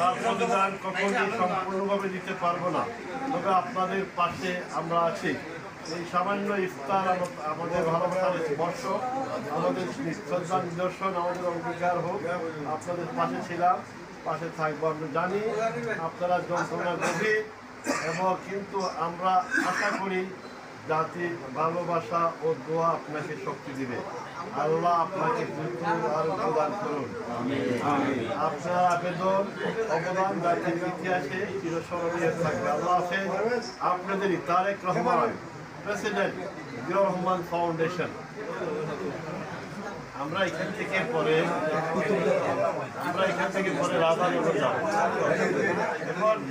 তার প্রতিদান কখনই সম্পূর্ণভাবে দিতে পারব না। তবে আপনাদের পাশে আমরা আছি। এই সামান্য ইফতার আমাদের ভালোবাসার স্পর্শ, আমাদের শ্রদ্ধা নিদর্শন, আমাদের অঙ্গীকার হোক। আপনাদের পাশে ছিলাম, পাশে থাকব আমরা জানি। আপনারা যন্ত্রণা গভীর, এবং কিন্তু আমরা আশা করি জাতির ভালোবাসা ও দোয়া আপনাকে শক্তি দিবে। আল্লাহ আপনাকে আর প্রদান করুন। আপনার আবেদন অবদান জাতির ইতিহাসে চিরস্মরণীয় থাকবে। আল্লাহ হাফেজ, আপনাদেরই তারেক রহমান, প্রেসিডেন্ট জিয়া রহমান ফাউন্ডেশন। আমরা এখান থেকে পরে, আমরা এখান থেকে পরে রাধানগর যাব।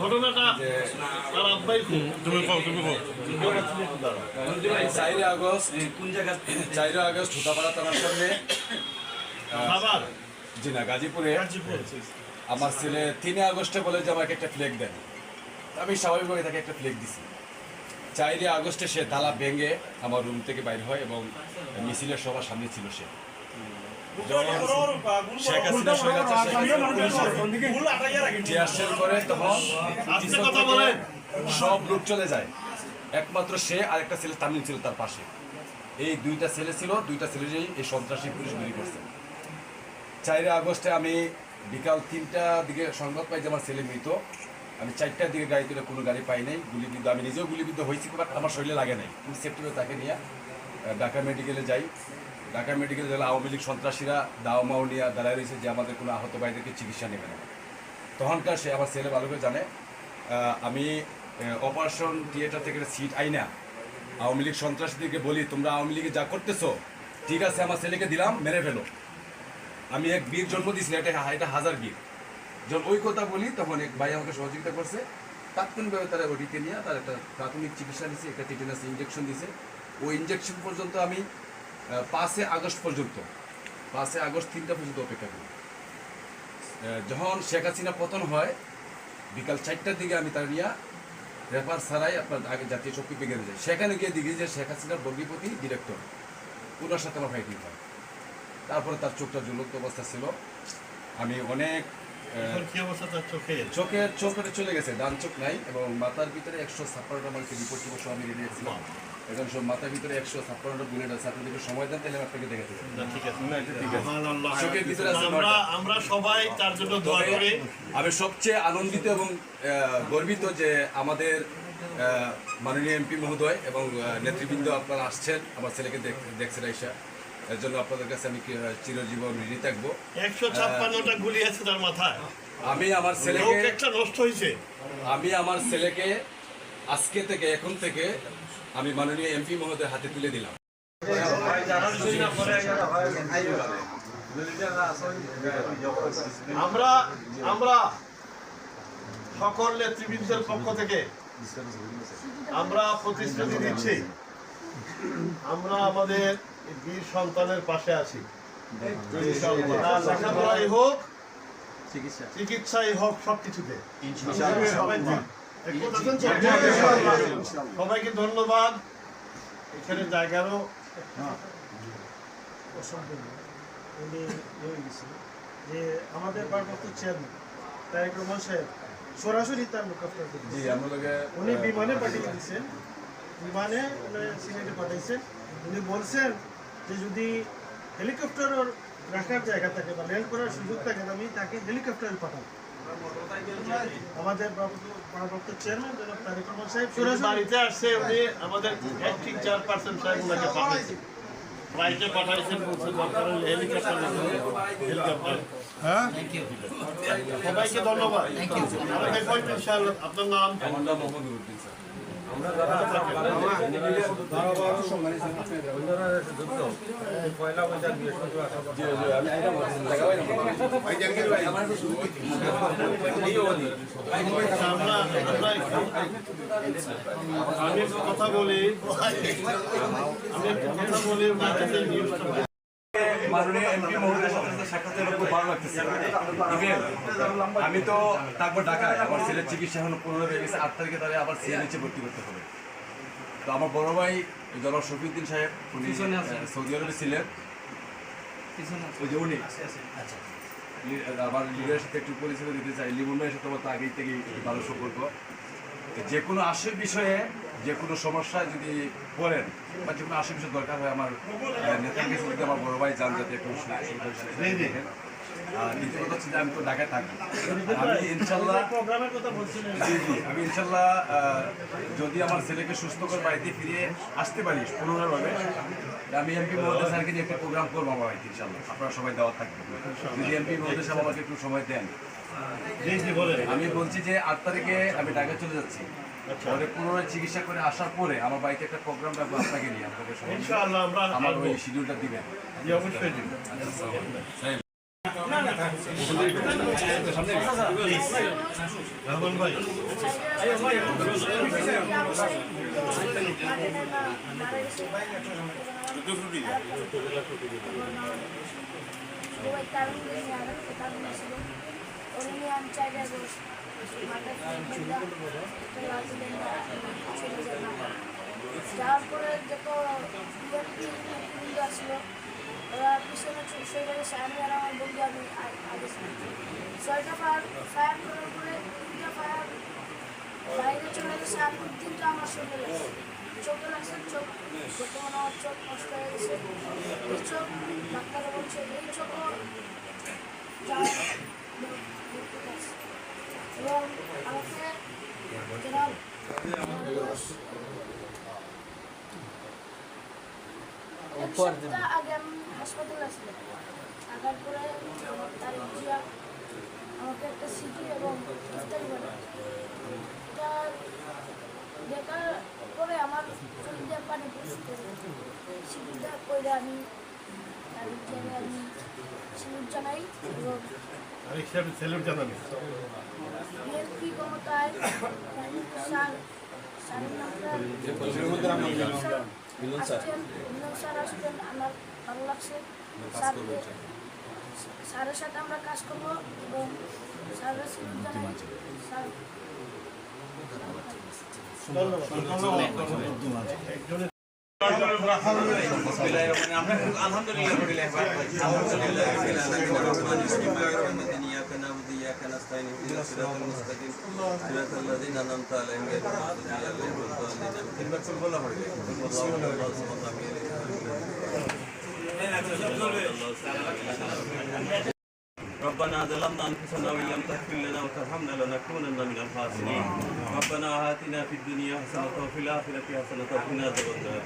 ঘটনাটা তার আব্বাই তুমি কও তুমি কও চাইরে আগস্ট কোন জায়গা চাইরে আগস্ট হুতাপাড়া থানার সামনে আবার জি না গাজীপুরে। আমার ছেলে তিনে আগস্টে বলে যে আমাকে একটা ফ্লেগ দেন। আমি স্বাভাবিকভাবে তাকে একটা ফ্লেগ দিছি। চাইরে আগস্টে সে তালা ভেঙে আমার রুম থেকে বাইর হয় এবং মিছিলের সবার সামনে ছিল সে। সব লোক চলে যায় একমাত্র সে আর একটা ছেলে তামিল ছিল তার পাশে এই দুইটা ছেলে ছিল দুইটা ছেলেরই এই সন্ত্রাসী পুলিশ গুলি করছে। চারই আগস্টে আমি বিকাল তিনটার দিকে সংবাদ পাই যে আমার ছেলে মৃত আমি চারটার দিকে গাড়ি তুলে কোনো গাড়ি পাই নাই। গুলিবিদ্ধ আমি নিজেও গুলিবিদ্ধ হয়েছি বাট আমার শরীরে লাগে নাই। আমি সেপ্টেম্বর তাকে নিয়ে ঢাকা মেডিকেলে যাই। ঢাকা মেডিকেল গেলে আওয়ামী লীগ সন্ত্রাসীরা দাও মাও নিয়ে দাঁড়ায় রয়েছে যে আমাদের কোনো আহত ভাইদেরকে চিকিৎসা নেবে না। তখনকার সে আমার ছেলে ভালো করে জানে আমি অপারেশন থিয়েটার থেকে সিট আই না আওয়ামী লীগ সন্ত্রাসীদেরকে বলি, তোমরা আওয়ামী লীগে যা করতেছো, ঠিক আছে, আমার ছেলেকে দিলাম, মেরে ফেলো। আমি এক বীর জন্ম দিয়েছি, এটা এটা হাজার বীর। যখন ওই কথা বলি, তখন এক ভাই আমাকে সহযোগিতা করছে। তাৎক্ষণিকভাবে তারা ওটিকে নিয়ে তার একটা প্রাথমিক চিকিৎসা দিয়েছে একটা টিটেনাস ইঞ্জেকশন দিয়েছে ওই ইঞ্জেকশন পর্যন্ত আমি পাঁচে আগস্ট পর্যন্ত। পাঁচে আগস্ট তিনটা পর্যন্ত অপেক্ষা করি। যখন শেখ হাসিনা পতন হয় বিকাল চারটার দিকে আমি তার নিয়ে রেফার ছাড়াই আপনার আগে জাতীয় শক্তি বিজ্ঞানে যাই। সেখানে গিয়ে দেখি যে শেখ হাসিনার বর্গীপতি ডিরেক্টর ওনার সাথে আমার ফাইটিং হয়। তারপরে তার চোখটা জ্বলন্ত অবস্থা ছিল। আমি অনেক চোখের চোখটা চলে গেছে ডান চোখ নাই এবং মাথার ভিতরে একশো ছাপ্পান্নটা আমার রিপোর্ট আমি রেডি এখন সব মাথার ভিতরে একশো ছাপ্পান্নটা বুলেট আছে। সময় দেন তাহলে আপনাকে আছে। আমরা সবাই তার জন্য দোয়া করি। আমি সবচেয়ে আনন্দিত এবং গর্বিত যে আমাদের মাননীয় এমপি মহোদয় এবং নেতৃবৃন্দ আপনারা আসছেন। আমার ছেলেকে দেখ- দেখছেন আইসা। এর জন্য আপনাদের কাছে আমি চিরজীবন ঋণী থাকব। একশো ছাপ্পান্নটা গুলি আছে তার মাথায়। আমি আমার লোক ছেলেকে একটা নষ্ট হয়েছে। আমি আমার ছেলেকে আজকে থেকে এখন থেকে আমি মাননীয় এমপি মহোদয়ের হাতে তুলে দিলাম। আমরা আমরা সকল নেতৃবৃন্দের পক্ষ থেকে আমরা প্রতিশ্রুতি দিচ্ছি। আমরা আমাদের বীর সন্তানের পাশে আছি। লেখাপড়াই হোক চিকিৎসাই হোক সবকিছুতে। সবাই সবাইকে ধন্যবাদ। এখানে জায়গারও উনি হয়ে গেছিল যে আমাদের ভারপ্রাপ্ত চেয়ারম্যান তারেক রহমান সাহেব সরাসরি তার লোকে উনি বিমানে পাঠিয়ে দিয়েছেন। বিমানে সিলেটে পাঠাইছেন। উনি বলছেন যে যদি হেলিকপ্টার রাখার জায়গা থাকে বা ল্যান্ড করার সুযোগ থাকে আমি তাকে হেলিকপ্টারে পাঠাবো। আমাদের ভারপ্রাপ্ত- ভারপ্রাপ্ত চেয়ারম্যান জনাব তারেক রহমান সাহেব উনি সরাসরি বাড়িতে আসছে উনি আমাদের অ্যাক্টিং চেয়ারপারসন সাহেব ওনাকে পাঠাইছে ফ্লাইটে পাঠাইছেন বলছেন হেলিকপ্টার হেলিকপ্টার সবাইকে ধন্যবাদ। আমরা ইনশাআল্লাহ আপনার নাম? আমার নাম মোহাম্মদ উদ্দিন স্যার। আমি কথা বলি আমি কথা বলে মাননীয় এমপি মহোদয়ের সাথে সাক্ষাৎ ভালো লাগতেছে। আমি তো থাকব ঢাকায় আমার ছেলের চিকিৎসা এখনও পনেরো হয়ে গেছে আট তারিখে তাহলে আবার সিএনএইচে ভর্তি করতে হবে। তো আমার বড় ভাই জনাব শফিউদ্দিন সাহেব উনি সৌদি আরবে ছিলেন। ওই যে উনি। আমার লিডারের সাথে একটু পরিচয় দিতে চাই। লিমন ভাইয়ের সাথে আমার তো আগেই থেকে ভালো সম্পর্ক। যে কোনো আশের বিষয়ে যে কোনো সমস্যায় যদি পড়েন বা যে কোনো আশের বিষয় দরকার হয় আমার নেতার কাছে যদি আমার বড় ভাই যান যাতে একটু সুবিধা সুবিধা দ্বিতীয় কথা হচ্ছে যে আমি তো ঢাকায় থাকি আমি ইনশাল্লাহ জি জি আমি ইনশাল্লাহ যদি আমার ছেলেকে সুস্থ করে বাড়িতে ফিরিয়ে আসতে পারি পুনরাভাবে আমি এমপি মহোদয় স্যারকে নিয়ে একটা প্রোগ্রাম করব আমার বাড়িতে ইনশাল্লাহ। আপনারা সবাই দেওয়া থাকবে। যদি এমপি মহোদয় সাহেব আমাকে একটু সময় দেন। আমি বলছি যে আট তারিখে আমি ঢাকা চলে যাচ্ছি। পরে পুনরায় চিকিৎসা করে আসার পরে আমার বাড়িতে একটা প্রোগ্রাম রাখব আপনাকে নিয়ে। আপনাকে আমরা ওই শিডিউলটা দিবেন। অবশ্যই ভাই যাওয়ার পরে যত আসলো ওরা পিছনে গেছে আমি আর আমার বন্ধু আমি আগে ছয়টা ফায়ার ফায়ার করার পরে তিনটা ফায়ার বাইরে চলে গেছে, আর তিনটা আমার শরীরে লাগছে চোখে লাগছে চোখ বর্তমানে আমার চোখ নষ্ট হয়ে গেছে। এই চোখ ডাক্তাররা বলছে, এই চোখও এবং আমাকে জনাব এক সপ্তাহ আগে আমি হাসপাতালে আসলাম আসার পরে জিয়া আমাকে একটা সিটি এবং ইফতারি বানায় এটা দেখার পরে আমার শরীরে পানি পড়ছে সিটিটা করে আমি তারিখ জিয়াকে আমি জানাই এবং সেলুট জানাবি বিএনপি ক্ষমতায় স্যার স্যারের নামটা মিলন স্যার? মিলন স্যার আসবেন আমার ভালো লাগছে। মানে স্যারের সাথে আমরা কাজ এবং আলহামদুলিল্লাহ وإياك نستعين اهدنا الصراط المستقيم. صراط الذين أنعمت عليهم غير المغضوب عليهم ولا الضالين. ربنا ظلمنا أنفسنا وإن لم تغفر لنا وترحمنا لنكونن من الخاسرين. ربنا آتنا في الدنيا حسنة وفي الآخرة حسنة وقنا عذاب النار.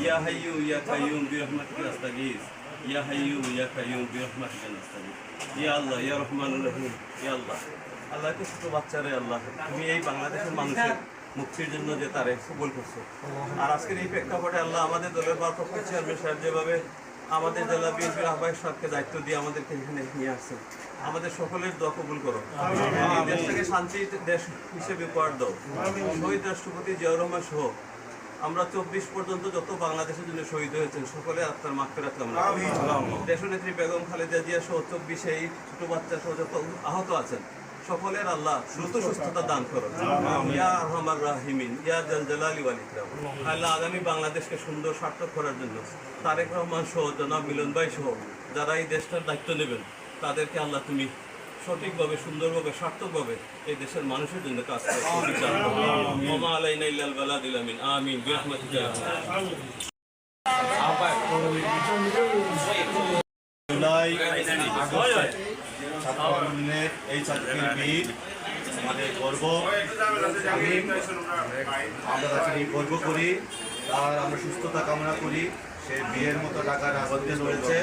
يا حي يا قيوم برحمتك نستغيث ইয়া হাইয়ু ইয়া কাইয়ুম বিরহমাতিকা নাস্তাগীর ইয়া আল্লাহ ইয়া রহমানুর রহিম ইয়া আল্লাহ আল্লাহকে ছোট বাচ্চারে আল্লাহ তুমি এই বাংলাদেশের মানুষের মুক্তির জন্য যে তারে সুবল করছ আর আজকের এই প্রেক্ষাপটে আল্লাহ আমাদের দলের ভারপ্রাপ্ত চেয়ারম্যান সাহেব যেভাবে আমাদের জেলা বিএনপি আহ্বায়ক সাহেবকে দায়িত্ব দিয়ে আমাদেরকে এখানে নিয়ে আসছে আমাদের সকলের দোয়া কবুল করো দেশটাকে শান্তির দেশ হিসেবে উপহার দাও শহীদ রাষ্ট্রপতি জিয়াউর রহমান সহ আমরা চব্বিশ পর্যন্ত যত বাংলাদেশের জন্য শহীদ হয়েছেন সকলে আত্মার মাফ ফেরাত দেশনেত্রী বেগম খালেদা জিয়া সহ চব্বিশে এই ছোট বাচ্চা সহ যত আহত আছেন সকলের আল্লাহ দ্রুত সুস্থতা দান করো ইয়া রহমান রাহিমিন ইয়া জাল জালালি ওয়াল ইকরাম। আল্লাহ আগামী বাংলাদেশকে সুন্দর সার্থক করার জন্য তারেক রহমান সহ জনাব মিলন ভাই সহ যারা এই দেশটার দায়িত্ব নেবেন তাদেরকে আল্লাহ তুমি সঠিকভাবে সুন্দরভাবে সার্থকভাবে এই দেশের মানুষের জন্য কাজ করো ওমা আলাইনা ইল্লাল বালাদিল আমিন। আমিন। বিরহমাতিকা। আরহামার জুলাই আগস্টে ছাত্র আন্দোলনের এই ছাত্রীর বীর আমাদের গর্ব আমরা তাকে গর্ব করি আর আমরা সুস্থতা কামনা করি। সে বিয়ের মতো টাকার আবদ্ধে রয়েছে।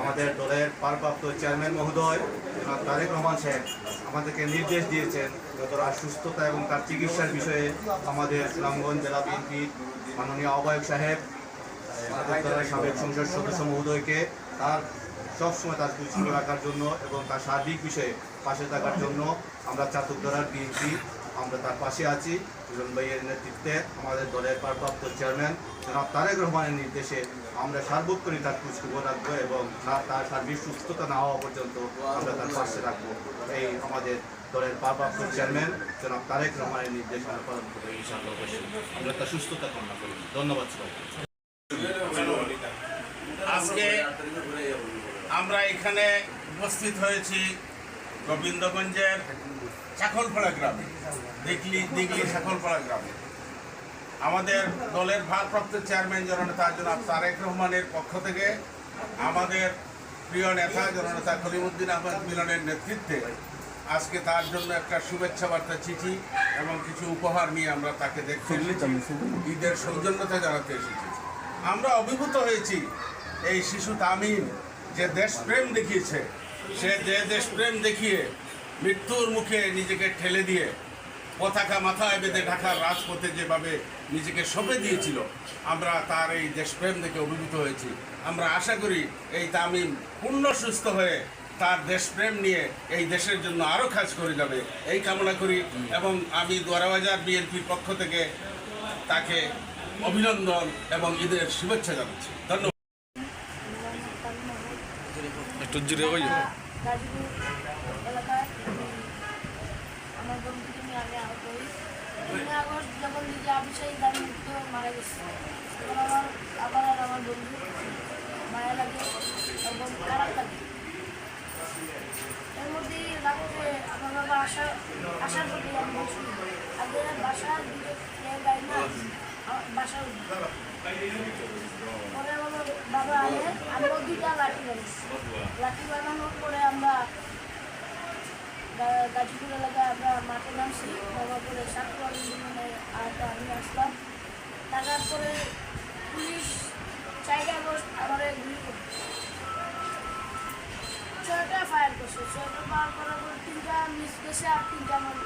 আমাদের দলের পারপ্রাপ্ত চেয়ারম্যান মহোদয় তারেক রহমান সাহেব, আমাদেরকে নির্দেশ দিয়েছেন যত সুস্থতা এবং তার চিকিৎসার বিষয়ে আমাদের সুনামগঞ্জ জেলা বিএনপির মাননীয় আহ্বায়ক সাহেব দলের সাবেক সংসদ সদস্য মহোদয়কে তার সবসময় তার সুস্থ রাখার জন্য এবং তার সার্বিক বিষয়ে পাশে থাকার জন্য আমরা চাতক দলার বিএনপি আমরা তার পাশে আছি। সুজন ভাইয়ের নেতৃত্বে আমাদের দলের ভারপ্রাপ্ত চেয়ারম্যান জনাব তারেক রহমানের নির্দেশে আমরা সার্বক্ষণিক তার খোঁজখবর রাখব এবং তার সার্বিক সুস্থতা না হওয়া পর্যন্ত আমরা তার পাশে রাখব। এই আমাদের দলের ভারপ্রাপ্ত চেয়ারম্যান জনাব তারেক রহমানের নির্দেশ আমরা পালন করব ইনশাআল্লাহ অবশ্যই। আমরা তার সুস্থতা কামনা করি। ধন্যবাদ সবাইকে। আজকে আমরা এখানে উপস্থিত হয়েছি গোবিন্দগঞ্জের চাকলপাড়া গ্রামে। দেখলি দিগলি চাকলপাড়া গ্রামে। আমাদের দলের ভারপ্রাপ্ত চেয়ারম্যান জননেতা জনাব তারেক রহমানের পক্ষ থেকে আমাদের প্রিয় নেতা জননেতা কলিমুদ্দিন আহমেদ মিলনের নেতৃত্বে আজকে তার জন্য একটা শুভেচ্ছা বার্তা চিঠি এবং কিছু উপহার নিয়ে আমরা তাকে দেখতে ঈদের সৌজন্যতা জানাতে এসেছি। আমরা অভিভূত হয়েছি এই শিশু তামিম যে দেশপ্রেম দেখিয়েছে সে যে দেশপ্রেম দেখিয়ে মৃত্যুর মুখে নিজেকে ঠেলে দিয়ে পতাকা মাথায় বেঁধে ঢাকার রাজপথে যেভাবে নিজেকে সঁপে দিয়েছিল, আমরা তার এই দেশপ্রেম দেখে অভিভূত হয়েছি। আমরা আশা করি এই তামিম পূর্ণ সুস্থ হয়ে তার দেশপ্রেম নিয়ে এই দেশের জন্য আরও কাজ করে যাবে। এই কামনা করি এবং আমি দোয়ারাবাজার বিএনপির পক্ষ থেকে তাকে অভিনন্দন এবং ঈদের শুভেচ্ছা জানাচ্ছি। ধন্যবাদ হয়ে গাজীপুর এলাকায় আমি আমার বন্ধুকে নিয়ে আমি আহত হই তিন আগস্ট যখন অভিষেক দাবি মুক্ত মারা গেছে। আমার, আবার আর আমার বন্ধু মায়া লাগে এবং খারাপ লাগে। এর মধ্যেই রাত্রে আমার বাবা আসা, আসার প্রতি আমি বলছি আপনার বাসা দিকে গাড়ি না আমার বাসা পরে আমার বাবা আনে আমিও দুইটা লাঠি বানিয়েছি লাঠি বানানোর পরে আমরা গাজীপুর এলাকায় আমরা মাঠে নামছি নামার পরে সাতপুর ইউনিয়নে আমি আসলাম। টাকার পরে পুলিশ চারটা আগস্ট আমার গুলি ছয়টা ফায়ার করছে ছয়টা ফায়ার করার পর তিনটা মিস গেছে আর তিনটা আমার